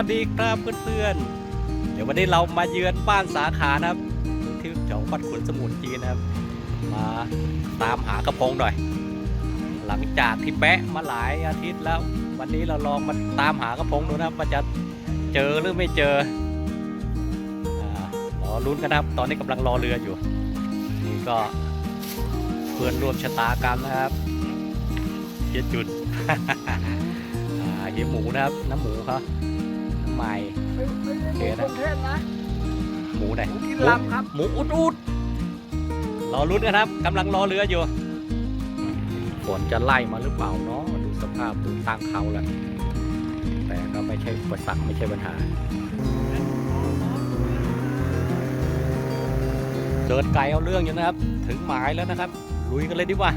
วัสดีครับเพื่อนๆ เดี๋ยววันนี้เรามาเยือนบ้านสาขานะครับที่แถววัดขุนสมุทรจีนนะครับ มาตามหากระพงหน่อย หลังจากที่แปะมาหลายอาทิตย์แล้ว วันนี้เราลองมาตามหากระพงดูนะครับว่าจะเจอหรือไม่เจอรอลุ้นกันนะครับ ตอนนี้กำลังรอเรืออยู่ นี่ก็เพื่อนร่วมชะตากรรมนะครับเจ็ดจุดเฮียหมูนะครับ น้ำหมูเขาน้ำ ใหม่ไม่ไม่ได้โอเคหมูนะ คนเทศนะ หมูไหนหมูกินลำครับ หมูอุดอุดรอลุ้นนะครับกำลังรอเรืออยู่ฝนจะไล่มาหรือเปล่าเนาะดูสภาพดูตั้งเขาแล้วแต่ก็ไม่ใช่อุปสรรคไม่ใช่ปัญหา เดินไกลเอาเรื่องอยู่นะครับ ถึงหมายแล้วนะครับ ลุยกันเลยดีกว่า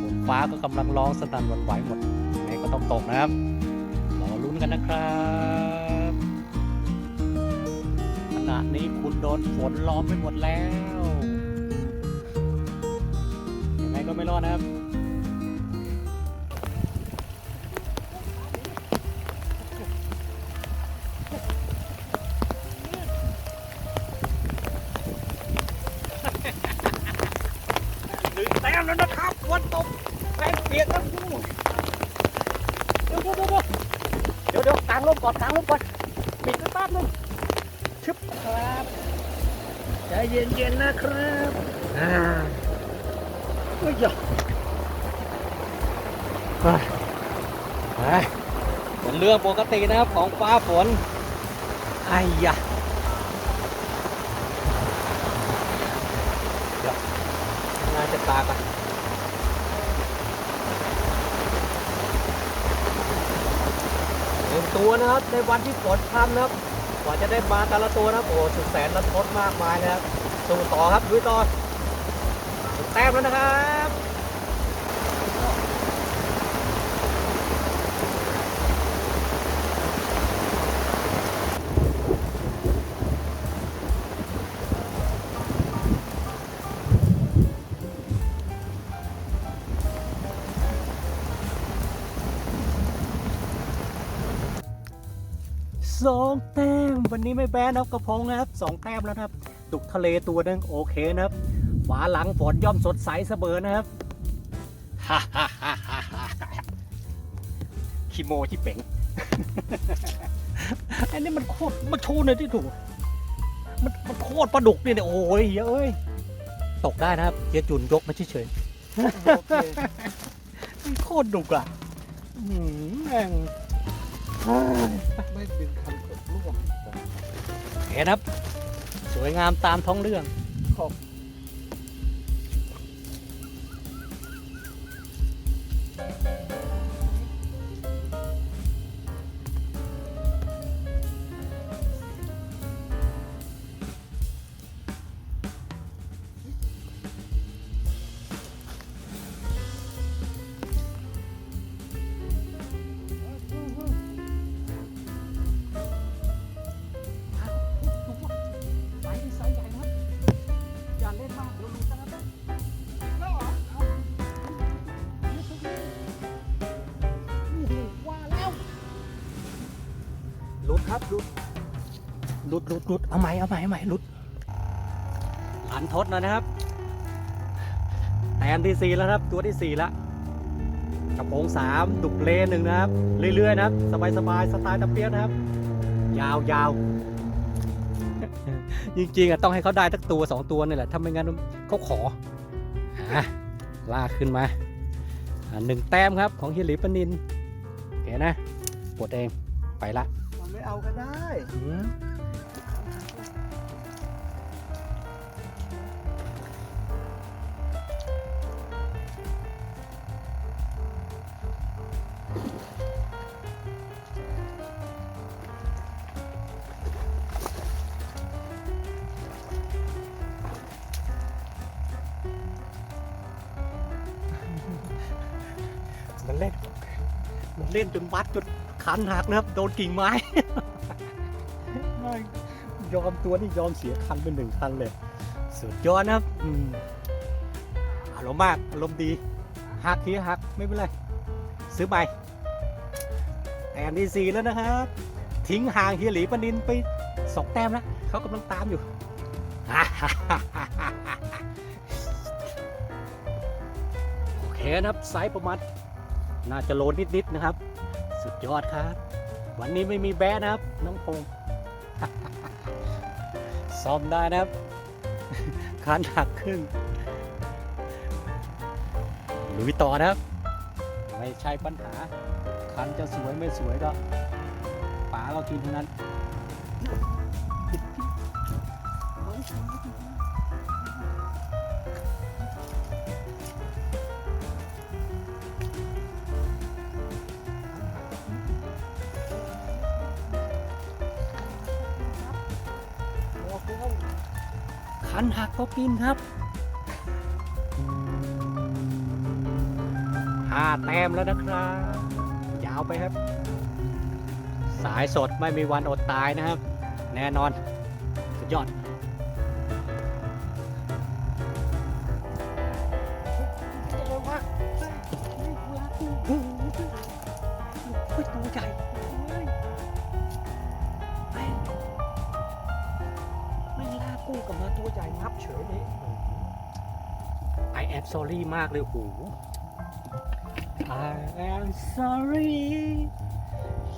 ฝนฟ้าก็กำลังร้องสนั่นหวั่นไหวหมดยังไงก็ต้องตกนะครับรอลุ้ นกันนะครับขณะนี้คุณโดนฝนล้อมไปหมดแล้วยังไงก็ไม่รอดนะครับ ชึบครับใจเย็นๆนะครับอ่าเฮ้ยอย่าไปไปเป็นเรื่องปกตินะครับของฟ้าฝนไอ้ยะเดี๋ยวน่าจะตากันหนึ่งตัวนะครับในวันที่ฝนพรำนะครับ กว่าจะได้มาแต่ละตัวนะครับโอ้สุดแสนรันทดมากมายนะครับ สู่ต่อครับลุยต่อนแต้มแล้วนะครับ สองแต้มวันนี้ไม่แบนนะครับกระพงนะครับสองแต้มแล้วนะครับตุกทะเลตัวหนึงโอเคนะครับฝาหลังฝนย่อมสดใสเสมอนะครับฮ่าฮ่าฮ่าฮ่าฮ่าคิโมที่เป๋งอันนี้มันโคตรมันโชว์ในอยที่ถูกมันมันโคตรปลาดุกเนี่ยโอ้ยเอ้ยตกได้นะครับเจ๊จุนยกมาเฉยเคๆโคตรดุกอะอื้อหือแม่ง ไม่ดึงคันกดร่วงเห็นครับ สวยงามตามท้องเรื่องขอบ ครับหลุดหลุดหลุดหลุดเอาใหม่เอาใหม่เอาใหม่หลุดหันทดแล้วนะครับ แต้มที่สี่แล้วครับ ตัวที่สี่แล้วกระโปรงสามดุกเลนหนึ่งนะครับ เรื่อยๆนะครับ สบายๆสไตล์ตะเปียกนะครับ ยาวยาวจริงๆอะต้องให้เขาได้ทักตัวสองตัวนี่แหละถ้าไม่งั้นเขาขออะลากขึ้นมาอะหนึ่งแต้มครับของฮิลิปนินโอเคนะปวดเองไปละมันไม่ เอาก็ได้ อืมมันเล่น มันเล่นจนวัดจน คันหักนะครับ โดนกิ่งไม้ไม่ยอมตัวนี่ยอมเสียคันเป็นหนึ่งคันเลย สุดยอดนะครับอืมอารมณ์มากอารมณ์ดีหักทีหักไม่เป็นไร ซื้อไปแอนดีซีแล้วนะครับ ทิ้งห่างเฮียหลีปนินไปสองแต้มแล้วเขากำลังตามอยู่โอเคนะครับไซส์ประมาณน่าจะโลนิดๆนะครับ สุดยอดครับ วันนี้ไม่มีแบะนะครับ น้องพงษ์ซ่อมได้นะครับคันหักครึ่งลุยต่อนะครับ ไม่ใช่ปัญหาคันจะสวยไม่สวยก็ป๋าก็กินเท่านั้น คันหักก็กินครับห้าแต้มแล้วนะครับ ยาวไปครับ สายสดไม่มีวันอดตายนะครับ แน่นอน สุดยอด I'm sorry มากเลยโอ้โห I am sorry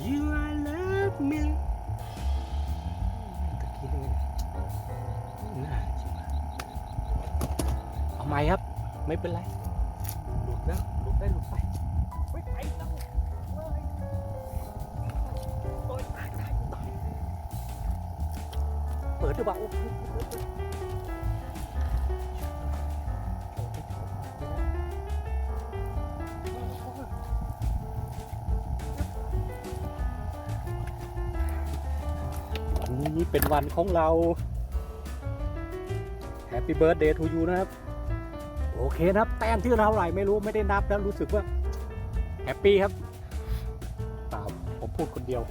you I love me ตะกี้ด้วยน่าจริงเอาใหม่ครับ ไม่เป็นไร หลุดแล้วหลุดได้หลุดไปเฮ้ยไปแล้วเปิดหรือเปล่า นี้เป็นวันของเรา Happy Birthday to you นะครับ โอเคนะครับ แต้มที่เราไหร่ไม่รู้ไม่ได้นับแล้วรู้สึกว่าแฮปปี้ครับเปล่าผมพูดคนเดียว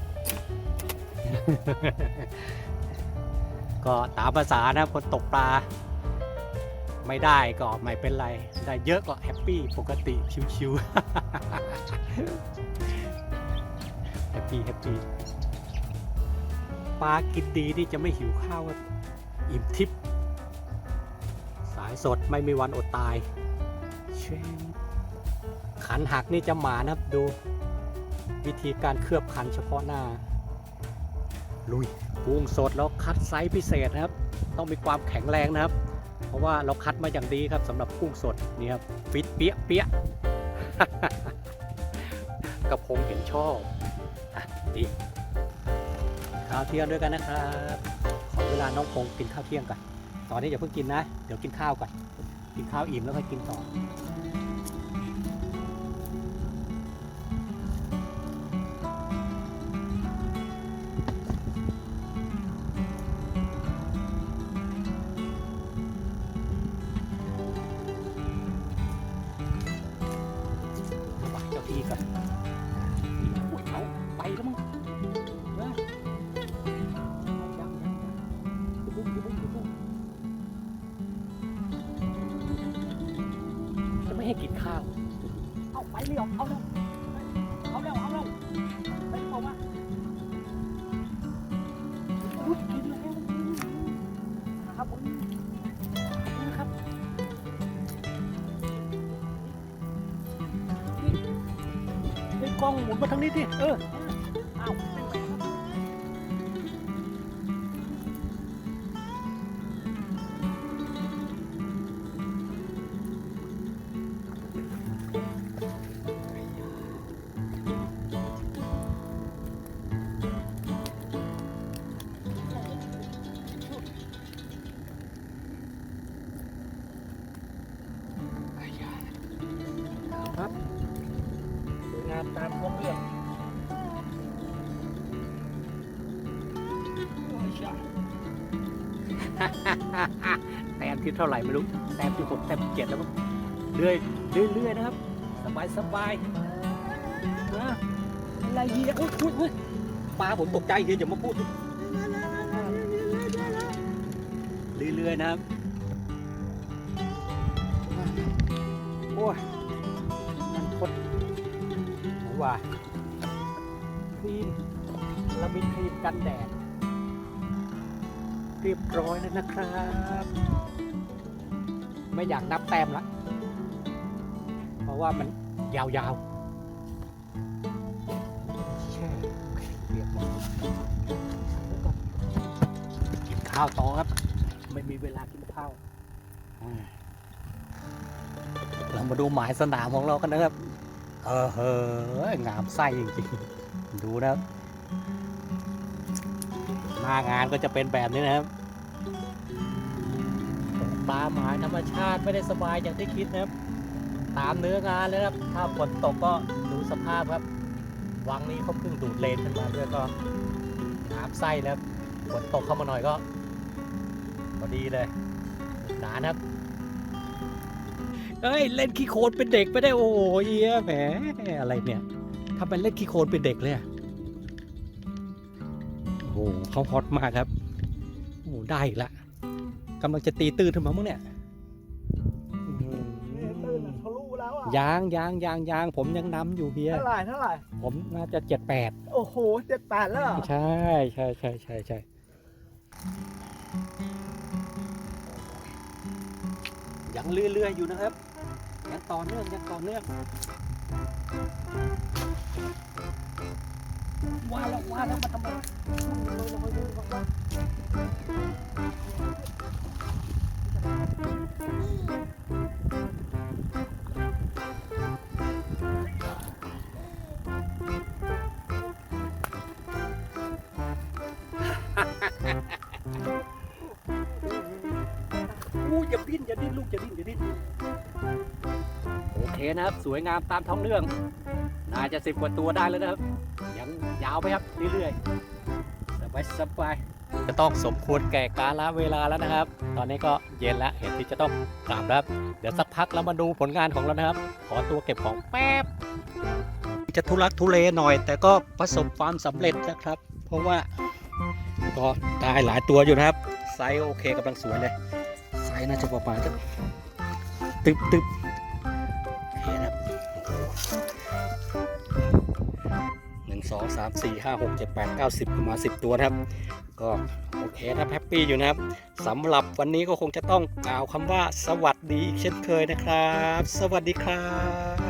ก็ตามภาษานะคนตกปลา ไม่ได้ก็ไม่เป็นไร ได้เยอะก็แฮปปี้ปกติชิวๆแฮปปี้แฮปปี้ ปลากินดีนี่จะไม่หิวข้าวอิ่มทิพย์สายสดไม่มีวันอดตายเชนขันหักนี่จะหมานะครับดู วิธีการเคลือบขันเฉพาะหน้า ลุยกุ้งสดแล้วคัดไซส์พิเศษนะครับ ต้องมีความแข็งแรงนะครับ เพราะว่าเราคัดมาอย่างดีครับสำหรับกุ้งสดนี่ครับฟิตเปี้ยเปี้ยกระพงเห็นชอบอะดี ข้าวเที่ยงด้วยกันนะครับขอเวลาน้องพงกินข้าวเที่ยงก่อนตอนนี้อย่าเพิ่งกินนะ เดี๋ยวกินข้าวก่อน กินข้าวอิ่มแล้วค่อยกินต่อถวายเจ้าที่ก่อน กินข้าว เอาไปเร็วเอาเร็วเอาเร็วเอาเร็วไปเอามาอุ๊ยกินแล้วครับผมครับไอ้กล้องหมุนมาทางนี้ดิเออ ที่เท่าไหร่ไม่รู้แต้มที่หกแต้มที่เจ็ดแล้วมั้งเรื่อยเรื่อยๆนะครับ สบายสบายนะอะไรเฮียอุ้ยอุ้ยปลาผมตกใจเฮียอย่ามาพูดเรื่อยๆนะครับโอ้ยมันทดว่าครีมลเรามีครีมกันแดดเรียบร้อยแล้วนะครับ ไม่อยากนับแต้มละเพราะว่ามันยาวๆแช่เรียบร้อยกินข้าวต่อครับ ไม่มีเวลากินข้าว เรามาดูหมายสนามของเรากันนะครับ เออเฮ้ยงามไส้จริงๆ ดูนะครับหน้างานก็จะเป็นแบบนี้นะครับ ปลาหมายธรรมชาติไม่ได้สบายอย่างที่คิดนะครับ ตามเนื้องานเลยนะครับ ถ้าฝนตกก็ดูสภาพครับ วังนี้เขาเพิ่งดูดเลนขึ้นมาด้วยก็น้ำไส้แล้วฝนตกเข้ามาหน่อยก็พอดีเลยหนานะครับเฮ้ยเล่นขี้โคลนเป็นเด็กไปได้โอ้โหเหี้ยแหมอะไรเนี่ยทำเป็นเล่นขี้โคลนเป็นเด็กเลยอะโอ้โหเขาฮอตมากครับโอ้โหได้อีกละ กำลังจะตีตื้นขึ้นมามั้งเนี่ยอื้อหือตื่นทะลุแล้วอะยางยางยางยางผมยังนำอยู่เฮียเท่าไหร่เท่าไหร่ผมน่าจะเจ็ดแปดโอ้โหเจ็ดแปดแล้วเหรอใช่ใช่ใช่ใช่ใช่ยังเรื่อยๆอยู่นะครับยังต่อเนื่องยังต่อเนื่องว่าแล้วว่าแล้วมาทำไม ดิ้นอย่าดิ้นลูกอย่าดิ้นอย่าดิ้นโอเคนะครับ สวยงามตามท้องเรื่อง น่าจะสิบกว่าตัวได้แล้วนะครับ ยังยาวไปครับเรื่อยๆสบายสบายจะต้องสมควรแก่กาลเวลาแล้วนะครับ ตอนนี้ก็เย็นแล้วเห็นที่จะต้องกลับแล้วครับเดี๋ยวสักพักเรามาดูผลงานของเรานะครับ ขอตัวเก็บของแป๊บ จะทุลักทุเลหน่อย แต่ก็ประสบความสำเร็จนะครับ เพราะว่าก็ได้หลายตัวอยู่นะครับ ไซส์โอเคกำลังสวยเลย ไซส์น่าจะประมาณสักตึบตึบเห็นะครับหนึ่งสองสามสี่ห้าหกเจ็ดแปดเก้าสิบประมาณสิบตัวนะครับ ก็โอเคนะครับแฮปปี้อยู่นะครับสำหรับวันนี้ก็คงจะต้องกล่าวคำว่าสวัสดีเช่นเคยนะครับ สวัสดีครับ